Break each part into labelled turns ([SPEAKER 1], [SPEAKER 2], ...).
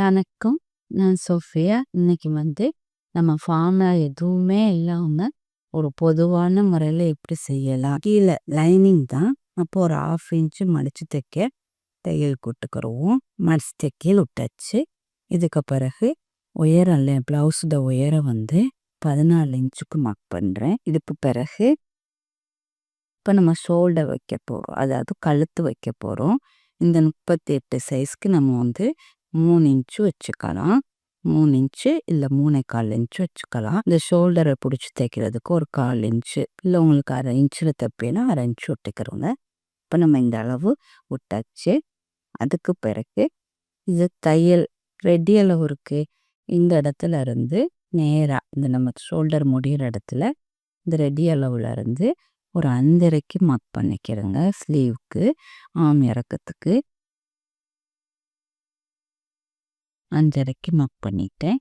[SPEAKER 1] வணக்கம் நான் சோஃபியா இன்னைக்கு வந்து நம்ம ஃபார்மில் எதுவுமே இல்லாமல் ஒரு பொதுவான முறையில் எப்படி செய்யலாம்? கீழே லைனிங் தான். அப்போ ஒரு ஆஃப் இன்ச்சு மடித்து தைக்க தையல் கூட்டுக்கிறோம் மடிச்சு தைக்கல் விட்டாச்சு இதுக்கு பிறகு உயரம் இல்லை ப்ளவுஸோட உயரம் வந்து பதினாலு இன்ச்சுக்கு மார்க் பண்ணுறேன் இதுக்கு பிறகு இப்போ நம்ம ஷோல்டர் வைக்க போகிறோம் அதாவது கழுத்து வைக்க போகிறோம் இந்த முப்பத்தி எட்டு சைஸ்க்கு நம்ம வந்து மூணு இன்ச்சு வச்சுக்கலாம். மூணு இன்ச்சு இல்லை மூணே கால் இன்ச்சு வச்சுக்கலாம். இந்த ஷோல்டரை பிடிச்சி தைக்கிறதுக்கு ஒரு கால் இன்ச்சு. இல்லை உங்களுக்கு அரை இன்ச்சில் தைப்பேன்னா அரை இன்ச்சு விட்டுக்கிறோங்க இப்போ நம்ம இந்த அளவு விட்டாச்சு. அதுக்கு பிறகு இது தையல் ரெடி அளவு இருக்குது இந்த இடத்துல இருந்து நேராக இந்த நம்ம ஷோல்டர் முடிகிற இடத்துல இந்த ரெடி அளவில் இருந்து ஒரு அந்தரைக்கு மார்க் பண்ணிக்கிறேங்க. ஸ்லீவுக்கு ஆம் இறக்கத்துக்கு. அஞ்சரைக்கு மக் பண்ணிட்டேன்.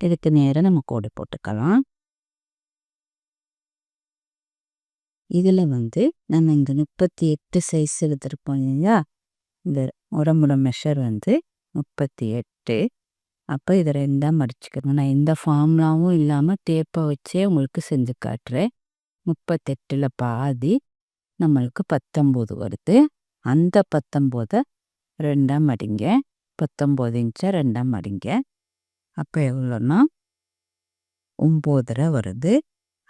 [SPEAKER 1] இதுக்கு நேரம் நம்ம கோடு போட்டுக்கலாம். இதில் வந்து நம்ம இந்த முப்பத்தி எட்டு சைஸ் எடுத்துருப்போம் இல்லையா? இந்த உடம்போட மெஷர் வந்து முப்பத்தி எட்டு. அப்போ இதை ரெண்டாக மடிச்சுக்கணும். நான் எந்த ஃபார்ம்லாவும் இல்லாமல் டேப்பை வச்சே உங்களுக்கு செஞ்சு காட்டுறேன். முப்பத்தெட்டில் பாதி நம்மளுக்கு பத்தொம்போது வருது. அந்த பத்தொம்போதை ரெண்டாக மடிங்க. பத்தொம்போது இன்ச்சை ரெண்டாக மடிங்க அப்போ எவ்வளோன்னா? ஒம்போதரை வருது.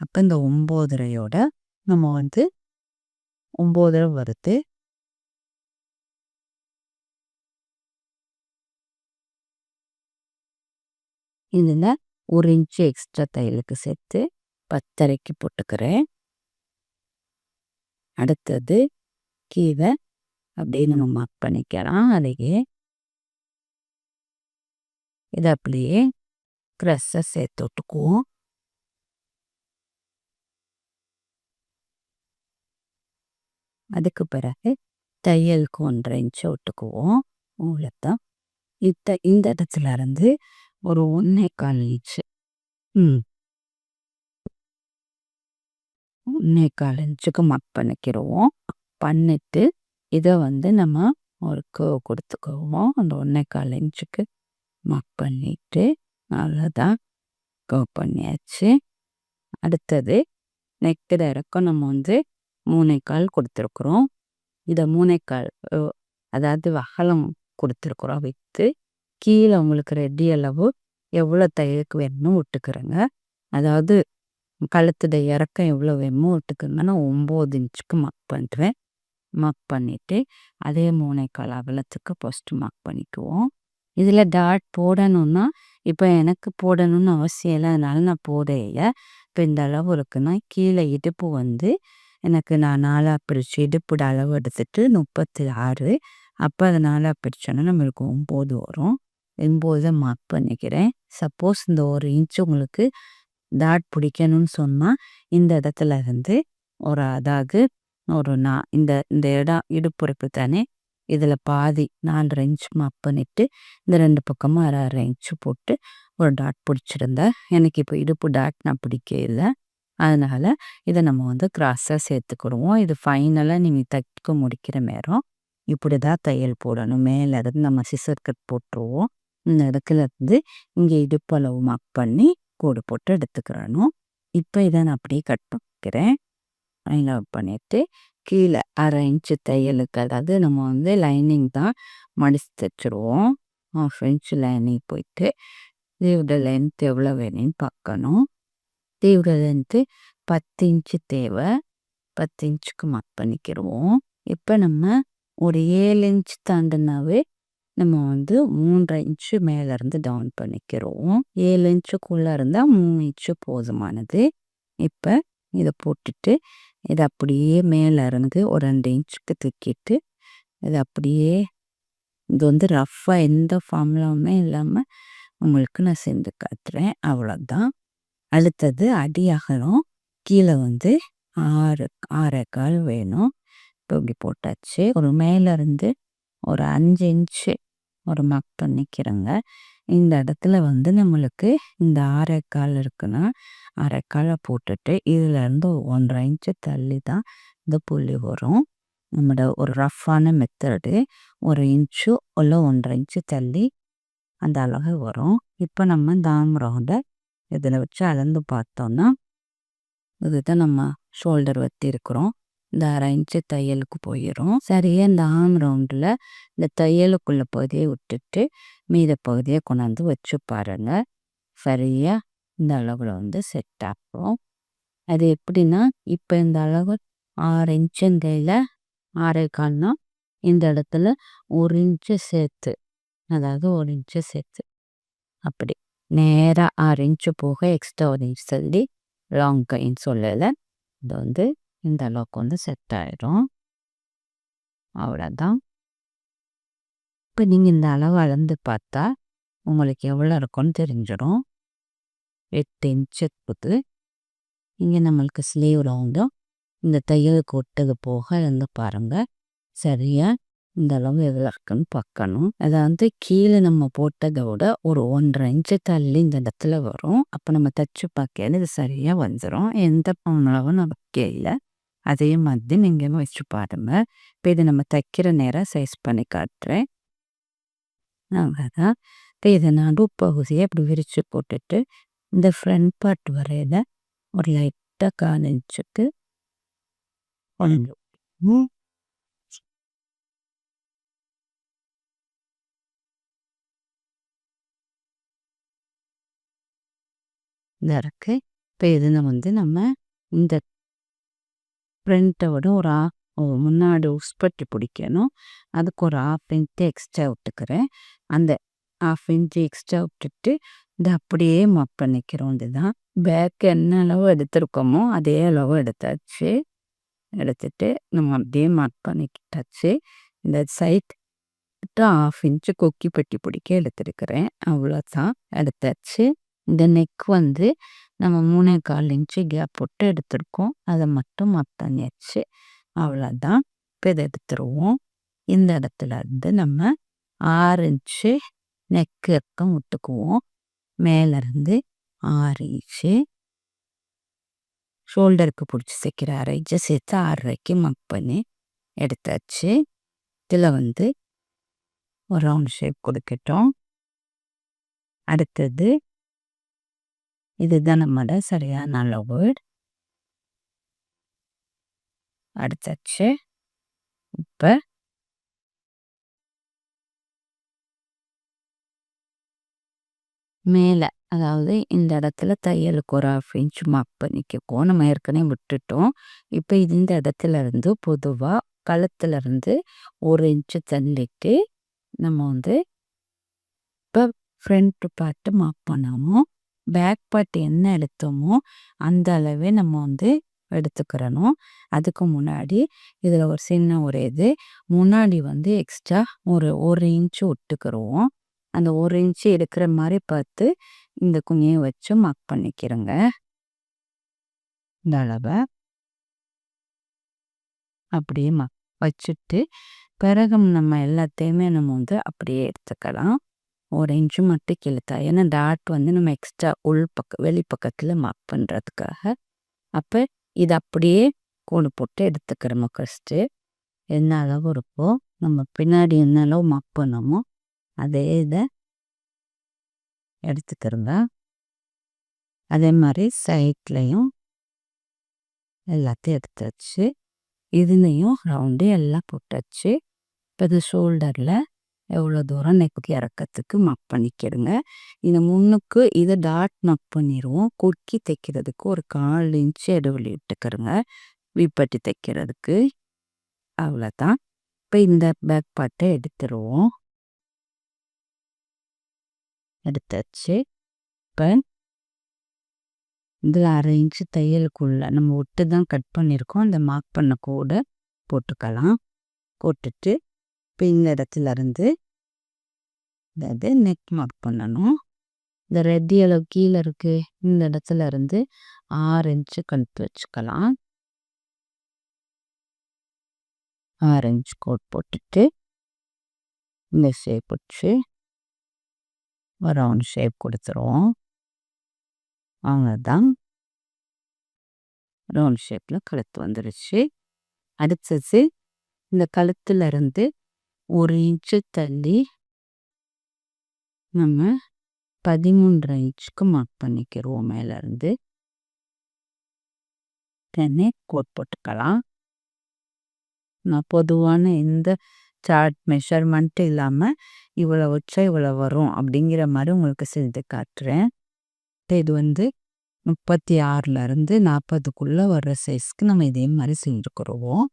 [SPEAKER 1] அப்போ இந்த ஒம்போதரையோட நம்ம வந்து ஒம்போதரை வருது. இதில் ஒரு இன்ச்சு எக்ஸ்ட்ரா தையலுக்கு சேர்த்து பத்தரைக்கு போட்டுக்கிறேன். அடுத்தது கீழே அப்படின்னு நம்ம மார்க் பண்ணிக்கலாம். அதையே இதை அப்படியே க்ரஸ்ஸை சேர்த்து விட்டுக்குவோம். அதுக்கு பிறகு தையலுக்கு ஒன்றரை இன்ச்சு விட்டுக்குவோம். அவ்வளோதான் இந்த இந்த இடத்துல இருந்து ஒரு ஒன்றே கால் இன்ச்சு ம். ஒன்றே கால் இன்ச்சுக்கு மக் பண்ணிக்கிடுவோம் பண்ணிட்டு இதை வந்து நம்ம ஒரு கேர்வ் கொடுத்துக்குவோம். அந்த ஒன்றே கால் இன்ச்சுக்கு மார்க் பண்ணிட்டு அவ்வளோதான் கோ பண்ணியாச்சு. அடுத்தது நெக்டு இறக்கம் நம்ம வந்து மூணைக்கால் கொடுத்துருக்குறோம். இதை மூணைக்கால் அதாவது வகலம் கொடுத்துருக்குறோம் விற்று கீழே உங்களுக்கு ரெடி அளவு எவ்வளோ தையலுக்கு வேணுமோ விட்டுக்கிறேங்க. அதாவது கழுத்துட இறக்கம் எவ்வளோ வேணுமோ விட்டுக்குங்க. நான் ஒம்பது இன்ச்சுக்கு மார்க் பண்ணுறேன். மார்க் பண்ணிவிட்டு அதே மூணைக்கால் அகலத்துக்கு ஃபஸ்ட்டு மார்க் பண்ணிக்குவோம். இதில் டாட் போடணும்னா இப்போ எனக்கு போடணும்னு அவசியம் இல்லை. அதனால நான் போடையில இப்போ இந்த அளவு இருக்குன்னா கீழே இடுப்பு வந்து எனக்கு நான் நாலாக பிரித்து இடுப்போட அளவு எடுத்துட்டு முப்பத்தி ஆறு. அப்போ அதை நாலாக பிரித்தோன்னா நம்மளுக்கு ஒம்பது வரும். ஒம்பது மார்க் பண்ணிக்கிறேன். சப்போஸ் இந்த ஒரு இன்ச் உங்களுக்கு டாட் பிடிக்கணும்னு சொன்னால் இந்த இடத்துல இருந்து ஒரு அதாவது ஒரு நான் இந்த இந்த இடம் இடுப்புறைப்பு தானே இதில் பாதி நாலு ரெஞ்ச் மார்க் பண்ணிவிட்டு இந்த ரெண்டு பக்கமும் அரை அரை இன்ச்சு போட்டு ஒரு டாட் பிடிச்சிருந்தேன் எனக்கு இப்போ இடுப்பு டாட் நான் பிடிக்க இல்லை. அதனால் இதை நம்ம வந்து கிராஸாக சேர்த்துக்கிடுவோம். இது ஃபைனலாக நீங்கள் தைக்க முடிக்கிற நேரம் இப்படி தான் தையல் போடணும். மேலே இருந்து நம்ம சிசர் கட் போட்டுருவோம். இந்த இடத்துல இருந்து இங்கே இடுப்பளவு மார்க் பண்ணி கோடு போட்டு எடுத்துக்கிறணும் இப்போ இதை நான் அப்படியே கட் பண்ணிக்கிறேன். ஃபைனல் பண்ணிவிட்டு கீழே அரை இன்ச்சு தையலுக்கு அதாவது நம்ம வந்து லைனிங் தான் மடித்து தைச்சிருவோம். ஆஃப் இன்ச்சு லைனிங் போயிட்டு தீவிர லென்த் எவ்வளோ வேணும்னு பார்க்கணும். தீவிர லென்த்து பத்து இன்ச்சு தேவை. பத்து இன்ச்சுக்கு மார்க் பண்ணிக்கிடுவோம் இப்போ நம்ம ஒரு ஏழு இன்ச் தாண்டினாவே நம்ம வந்து மூன்றரை இன்ச்சு மேலேருந்து டவுன் பண்ணிக்கிறோம் ஏழு இன்ச்சுக்குள்ளே இருந்தால் மூணு இன்ச்சு போதுமானது. இப்போ இதை போட்டுட்டு இதை அப்படியே மேலே இருந்து ஒரு ரெண்டு இன்ச்சுக்கு தூக்கிட்டு இதை அப்படியே இது வந்து ரஃப்பாக எந்த ஃபார்ம்லாவுமே இல்லாமல் உங்களுக்கு நான் செஞ்சு காட்டுறேன். அவ்வளோதான் அடுத்தது அடி அகலம். கீழே வந்து ஆறு ஆறே கால் வேணும். இப்போ இப்படி போட்டாச்சு. ஒரு மேலேருந்து ஒரு அஞ்சு இன்ச்சு ஒரு மார்க் பண்ணிக்கிறோங்க. இந்த இடத்துல வந்து நம்மளுக்கு இந்த அரைக்கால் இருக்குன்னா அரைக்காலை போட்டுட்டு இதுலேருந்து ஒன்றரை இன்ச்சு தள்ளி தான் இந்த புள்ளி வரும். நம்மளோட ஒரு ரஃப்பான மெத்தடு. ஒரு இன்ச்சு உள்ள ஒன்றரை இன்ச்சு தள்ளி அந்த அளவு வரும். இப்போ நம்ம இந்த இதில் வச்சு அளந்து பார்த்தோன்னா இதுதான் நம்ம ஷோல்டர் வத்தி இருக்கிறோம் இந்த அரை இன்ச்சு தையலுக்கு போயிடும் சரியாக இந்த ஆம் ரவுண்டில் இந்த தையலுக்குள்ள பகுதியை விட்டுட்டு மீத பகுதியை கொண்டாந்து வச்சு பாருங்கள் சரியாக இந்த அளவில் வந்து செட் ஆகும். அது எப்படின்னா இப்போ இந்த அளவு ஆறு இன்ச்சுங்கையில் ஆறே கால்னா இந்த இடத்துல ஒரு இன்ச்சு சேர்த்து அதாவது ஒரு இன்ச்சு சேர்த்து. அப்படி. நேராக ஆறு இன்ச்சு போக எக்ஸ்ட்ரா ஒரு இன்ச் சொல்லி லாங் கைன்னு சொல்லலை. இது வந்து இந்த அளவுக்கு வந்து செட் ஆயிடும் அவ்வளோதான் இப்போ நீங்கள் இந்த அளவு அளந்து பார்த்தா உங்களுக்கு எவ்வளோ இருக்கும்னு தெரிஞ்சிடும் எட்டு இன்ச் இருக்குது. இங்கே நம்மளுக்கு ஸ்லீவ் ரவுண்டும் இந்த தையலுக்கு ஒட்டது போக இருந்து பாருங்கள் சரியாக இந்த அளவு எதில் இருக்குன்னு பார்க்கணும். அதை வந்து கீழே நம்ம போட்டதை விட ஒரு ஒன்றரை இன்ச்சு தள்ளி இந்த இடத்துல வரும். அப்போ நம்ம தச்சு பார்க்கையில இது சரியாக வந்துடும் எந்த அளவும் நம்ம இல்லை. அதே மாதிரி நீங்கள் வச்சு பாருங்க. இப்போ இதை நம்ம தைக்கிற நேரம் சைஸ் பண்ணி காட்டுறேன். அவ்வளோதான் இப்போ இதை நான் பகுதியை அப்படி விரித்து போட்டுட்டு இந்த ஃப்ரண்ட் பார்ட் வரையில் ஒரு லைட்டாக கால் இன்ச்சுக்கு ஒன்று இதாக இருக்குது இப்போ இதில் வந்து நம்ம இந்த ஃப்ரண்ட்டை விட ஒரு ஆ முன்னாடி உஸ்பட்டி பிடிக்கணும். அதுக்கு ஒரு ஆஃப் இன்ச்சு எக்ஸ்ட்ரா விட்டுக்கிறேன். அந்த ஆஃப் இன்ச்சு எக்ஸ்ட்ரா விட்டுட்டு இதை அப்படியே மப் பண்ணிக்கிறோம் இதுதான் பேக் என்ன அளவு எடுத்திருக்கோமோ அதே அளவு எடுத்தாச்சு. எடுத்துட்டு நம்ம அப்படியே மார்க் பண்ணிக்கிட்டாச்சு. இந்த சைட் ஆஃப் இன்ச்சு கொக்கி பெட்டி பிடிக்க எடுத்துருக்கிறேன். அவ்வளோதான் எடுத்தாச்சு. இந்த நெக் வந்து நம்ம மூணே கால் இன்ச்சு கேப் போட்டு எடுத்துருக்கோம். அதை மட்டும் மத்தானியாச்சு அவ்வளோதான். இப்போ இதை எடுத்துருவோம். இந்த இடத்துல இருந்து நம்ம ஆறு இன்ச்சு நெக்கு இறக்கம் விட்டுக்குவோம் மேலேருந்து ஆறு இன்ச்சு ஷோல்டருக்கு பிடிச்சி சேர்க்கிற அரை இன்ச்சு சேர்த்து ஆறரைக்கு மக் பண்ணி எடுத்தாச்சு. இதில் வந்து ஒரு ரவுண்ட் ஷேப் கொடுக்கட்டும். அடுத்தது இதுதான் நம்மளோட சரியான அளவு. அடுத்தாச்சு. இப்போ மேலே அதாவது இந்த இடத்துல தையலுக்கு ஒரு ஆஃப் இன்ச் மார்க் பண்ணிக்கோ நம்ம ஏற்கனவே விட்டுட்டோம். இப்போ இந்த இடத்துல இருந்து பொதுவாக கழுத்துல இருந்து ஒரு இன்ச்சு தள்ளிட்டு நம்ம வந்து இப்போ ஃப்ரண்ட் பார்ட்டு மார்க் பண்ணாமோ பேக் பார்ட் என்ன எடுத்தோமோ அந்த அளவே நம்ம வந்து எடுத்துக்கிறணும். அதுக்கு முன்னாடி இதில் ஒரு சின்ன ஒரு இது. முன்னாடி வந்து எக்ஸ்ட்ரா ஒரு ஒரு இன்ச்சு விட்டுக்கிறோம் அந்த ஒரு இன்ச்சு எடுக்கிற மாதிரி பார்த்து இந்த குஞ்சியை வச்சு மார்க் பண்ணிக்கிறோங்க. இந்த அளவை. அப்படியே மக் வச்சுட்டு பிறகு நம்ம எல்லாத்தையுமே நம்ம வந்து அப்படியே எடுத்துக்கலாம். ஒரு இன்ச்சு மட்டும் கிழித்தா. ஏன்னா டாட் வந்து நம்ம எக்ஸ்ட்ரா உள் பக்கம் வெளி பக்கத்தில் மார்க் பண்ணுறதுக்காக அப்போ இது அப்படியே கோடு போட்டு எடுத்துக்கிறோம். ஃபஸ்ட்டு என்ன அளவு இருக்கோ நம்ம பின்னாடி என்ன அளவு மார்க் பண்ணோமோ அதே இதை எடுத்துக்கிறோங்க. அதே மாதிரி சைட்லேயும் எல்லாத்தையும் எடுத்தாச்சு இதுலேயும் ரவுண்டு எல்லாம் போட்டாச்சு இப்போ இது ஷோல்டரில் எவ்வளோ தூரம் நெக் இறக்கத்துக்கு மக் பண்ணிக்கிடுங்க இந்த முன்னுக்கு இதை டாட் மக் பண்ணிடுவோம் கொக்கி தைக்கிறதுக்கு ஒரு கால் இன்ச்சு இடைவெளி விட்டுக்கிறோங்க விப்பட்டி தைக்கிறதுக்கு. அவ்வளோதான் இப்போ இந்த பேக் பாட்டை எடுத்துருவோம். எடுத்தாச்சு. இப்போ இதில் அரை இன்ச்சு தையலுக்குள்ளே நம்ம ஒட்டு தான் கட் பண்ணியிருக்கோம் அந்த மார்க் பண்ண கூட போட்டுக்கலாம். போட்டுட்டு இப்போ இந்த இடத்துல இருந்து அதாவது நெக் மார்க் பண்ணணும். இந்த ரெட் எலோ கீழே இருக்குது இந்த இடத்துல இருந்து ஆறு இன்ச்சு கழுத்து வச்சுக்கலாம். ஆறு கோட் போட்டுட்டு இந்த ஷேப் வச்சு ரவுண்ட் ஷேப் கொடுத்துருவோம். அவ்வளோதான் ரவுண்ட் ஷேப்பில் கழுத்து வந்துடுச்சு அடுத்தது இந்த கழுத்துலேருந்து ஒரு இன்ச்சு தள்ளி நம்ம பதிமூன்றரை இன்ச்சுக்கு மார்க் பண்ணிக்கிறோம் மேலேருந்து. உடனே கோட் போட்டுக்கலாம். நான் பொதுவான எந்த சார்ட் மெஷர்மெண்ட் இல்லாமல் இவ்வளோ வச்சா இவ்வளோ வரும் அப்படிங்கிற மாதிரி உங்களுக்கு செஞ்சு காட்டுறேன். இது வந்து முப்பத்தி ஆறுலேருந்து நாற்பதுக்குள்ளே வர்ற சைஸ்க்கு நம்ம இதே மாதிரி செஞ்சுக்கிறோம்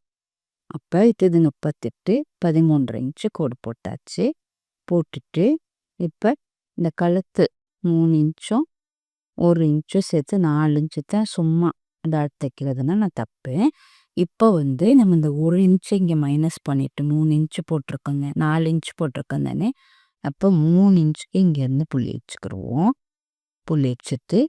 [SPEAKER 1] அப்போ இது முப்பத்தெட்டு பதிமூன்று இன்ச்சு கோடு போட்டாச்சு. போட்டுட்டு இப்போ இந்த கழுத்து மூணு இன்ச்சும் ஒரு இன்ச்சும் சேர்த்து நாலு இன்ச்சு தான் சும்மா டாட் தைக்கிறதுனா நான் தப்பேன். இப்போ வந்து நம்ம இந்த ஒரு இன்ச்சு இங்கே மைனஸ் பண்ணிட்டு மூணு இன்ச்சு போட்டிருக்கோங்க நாலு இன்ச்சு போட்டிருக்கோம் தானே? அப்போ மூணு இன்ச்சுக்கு இங்கேருந்து புள்ளி வச்சுக்கிடுவோம் புள்ளி வச்சுட்டு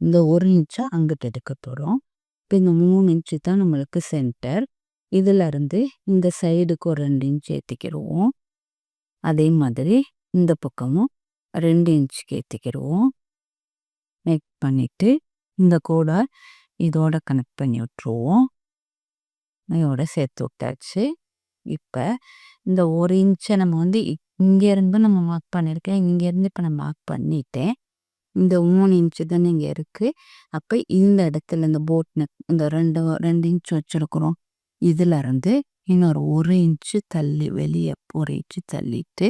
[SPEAKER 1] இந்த ஒரு இன்ச்சை அங்கிட்டு எடுக்க போகிறோம் இப்போ இந்த மூணு இன்ச்சு தான் நம்மளுக்கு சென்டர் இதிலருந்து இந்த சைடுக்கு ஒரு ரெண்டு இன்ச் ஏற்றிக்கிடுவோம் அதே மாதிரி இந்த பக்கமும் ரெண்டு இன்ச்சுக்கு ஏற்றிக்கிடுவோம் மேக் பண்ணிவிட்டு இந்த கோடை இதோட கனெக்ட் பண்ணி விட்ருவோம் இதோட சேர்த்து விட்டாச்சு. இப்போ இந்த ஒரு இன்ச்சை நம்ம வந்து இங்கேருந்து நம்ம மார்க் பண்ணியிருக்கேன் இங்கேருந்து இப்போ நான் மார்க் பண்ணிட்டேன். இந்த மூணு இன்ச்சு தானே இங்கே இருக்குது அப்போ இந்த இடத்துல இந்த போட் நெக் இந்த ரெண்டு ரெண்டு இன்ச் வச்சுருக்குறோம். இதிலருந்து இன்னொரு ஒரு இன்ச்சு தள்ளி வெளியே ஒரு இன்ச்சு தள்ளிட்டு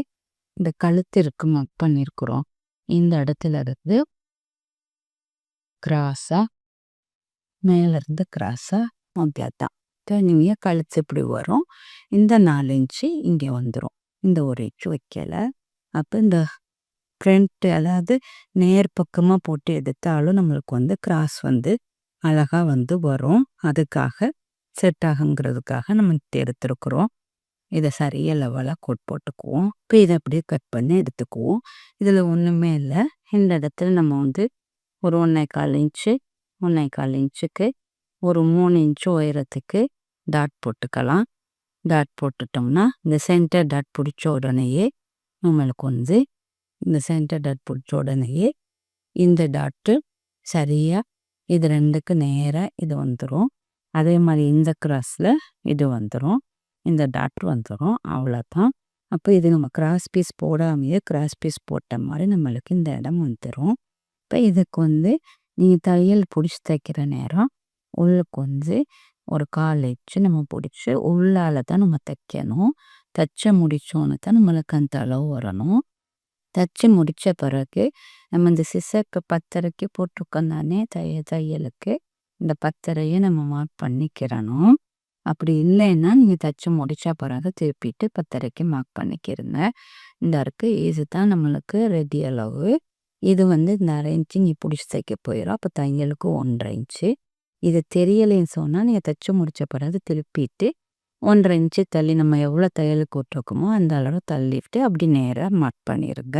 [SPEAKER 1] இந்த கழுத்திற்கு மக் பண்ணியிருக்கிறோம் இந்த இடத்துல இருந்து கிராஸாக மேலேருந்து கிராஸாக மத்தியாதான் தனியாக கழுத்து இப்படி வரும். இந்த நாலு இன்ச்சு இங்கே வந்துடும் இந்த ஒரு இன்ச்சு வைக்கலை. அப்போ இந்த ஃப்ரண்ட்டு அதாவது நேர் பக்கமாக போட்டு எடுத்தாலும் நம்மளுக்கு வந்து கிராஸ் வந்து அழகாக வந்து வரும். அதுக்காக செட் ஆகுங்கிறதுக்காக நம்ம எடுத்துருக்குறோம். இதை சரியாக லெவலாக கோட் போட்டுக்குவோம். இப்போ இதை அப்படியே கட் பண்ணி எடுத்துக்குவோம். இதில் ஒன்றுமே இல்லை. இந்த இடத்துல நம்ம வந்து ஒரு ஒன்றே கால் இன்ச்சு ஒன்றே கால் இன்ச்சுக்கு ஒரு மூணு இன்ச்சு உயரத்துக்கு டாட் போட்டுக்கலாம். டாட் போட்டுட்டோம்னா இந்த சென்டர் டாட் பிடிச்ச உடனேயே நம்மளுக்கு வந்து இந்த சென்டர் டாட் பிடிச்ச உடனேயே இந்த டாட்டு சரியாக இது ரெண்டுக்கு நேராக இது வந்துடும் அதே மாதிரி இந்த கிராஸில் இது வந்துடும் இந்த டாட் வந்துடும் அவ்வளோதான். அப்போ இது நம்ம கிராஸ் பீஸ் போடாமையே கிராஸ் பீஸ் போட்ட மாதிரி நம்மளுக்கு இந்த இடம் வந்துடும் இப்போ இதுக்கு வந்து நீங்கள் தையல் பிடிச்சி தைக்கிற நேரம் உள்ளுக்கு வந்து ஒரு கால் வச்சு நம்ம பிடிச்சி உள்ளால தான் நம்ம தைக்கணும். தைச்ச முடிச்சோன்னு தான் நம்மளுக்கு அந்த அளவு வரணும். தைச்சி முடித்த பிறகு நம்ம இந்த சிசக்கு பத்தரைக்கு போட்டிருக்கோம் தானே தைய தையலுக்கு. இந்த பத்தரையை நம்ம மார்க் பண்ணிக்கிறணும். அப்படி இல்லைன்னா நீங்கள் தைச்சி முடித்த பிறகு திருப்பிட்டு பத்தரைக்கு மார்க் பண்ணிக்கிறங்க இந்த இருக்கு இது தான் நம்மளுக்கு ரெடி அளவு. இது வந்து இந்த அரை இன்ச்சு இங்கே பிடிச்சி தைக்க போயிடும் அப்போ தையலுக்கு ஒன்றரை இன்ச்சு இது தெரியலைன்னு சொன்னால் நீங்கள் தைச்சி முடித்த பிறகு திருப்பிட்டு ஒன்றரை இன்ச்சு தள்ளி நம்ம எவ்வளோ தையலுக்கு விட்ருக்கோமோ அந்த அளவு தள்ளிட்டு அப்படி நேராக மார்க் பண்ணிடுங்க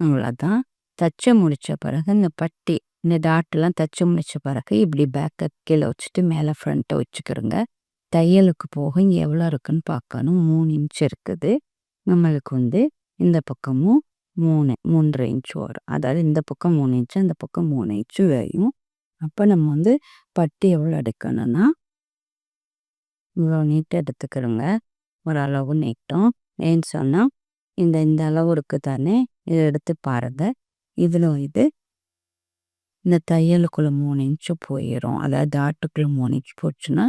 [SPEAKER 1] அவ்வளோதான் தைச்சி முடித்த பிறகு இந்த பட்டி இந்த டாட்டெல்லாம் தைச்சி முடிச்ச பிறகு இப்படி பேக்கை கீழே வச்சுட்டு மேலே ஃப்ரண்ட்டை வச்சுக்கிறோங்க தையலுக்கு போக இங்கே எவ்வளோ இருக்குன்னு பார்க்கணும். மூணு இன்ச் இருக்குது. நம்மளுக்கு வந்து இந்த பக்கமும் மூணு மூன்றரை இன்ச்சு வரும். அதாவது இந்த பக்கம் மூணு இன்ச்சு இந்த பக்கம் மூணு இன்ச்சு வேயும் அப்போ நம்ம வந்து பட்டி எவ்வளோ எடுக்கணும்னா இவ்வளோ நீட்டாக எடுத்துக்கிறோங்க. ஒரு அளவு நீட்டம். ஏன்னு சொன்னால் இந்த இந்த அளவு இருக்குது தானே இதை எடுத்து பாருங்க. இதில் இது இந்த தையலுக்குள்ளே மூணு இன்ச்சு போயிடும் அதாவது டாட்டுக்குள்ளே மூணு இன்ச்சு போச்சுன்னா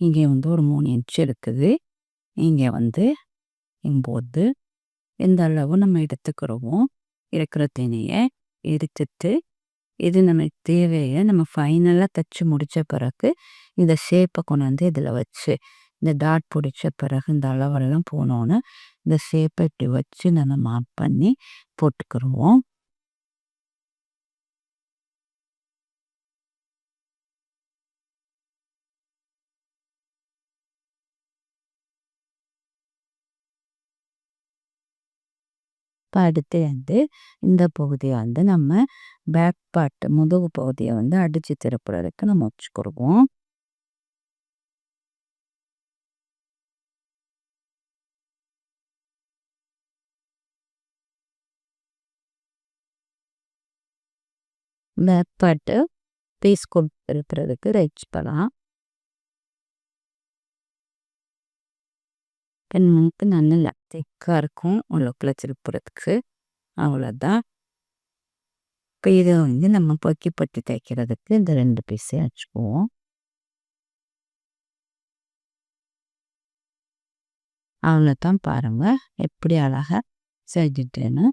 [SPEAKER 1] இங்கே வந்து ஒரு மூணு இன்ச்சு இருக்குது. இங்கே வந்து இம்போது இந்த அளவு நம்ம எடுத்துக்கிறோமோ இருக்கிற தினையை எடுத்துட்டு இது நமக்கு தேவையை நம்ம ஃபைனலாக தைச்சி முடித்த பிறகு இந்த ஷேப்பை கொண்டு வந்து இதில் வச்சு இந்த டாட் பிடிச்ச பிறகு இந்த அளவெல்லாம் போனோன்னு இந்த ஷேப்பை இப்படி வச்சு நம்ம மாப் பண்ணி போட்டுக்கிடுவோம் இப்போ அடுத்து வந்து இந்த பகுதியை வந்து நம்ம பேக் பார்ட் முதுகு பகுதியை வந்து அடித்து திருப்புறதுக்கு நம்ம வச்சுக்கிடுவோம் பேக் பார்ட்டு பீஸ் கொடுத்துருக்கிறதுக்கு ரைட் பண்ணலாம். பெண்ணுக்கு நல்ல திக்காக இருக்கும். உள்ளுக்குள்ளே திருப்புறதுக்கு அவ்வளோதான். இப்போ இதை வந்து நம்ம பொக்கி பட்டி தைக்கிறதுக்கு இந்த ரெண்டு பீஸையும் வச்சுக்குவோம். அவ்வளோதான் பாருங்கள் எப்படி அழகாக செஞ்சுட்டேன்னு.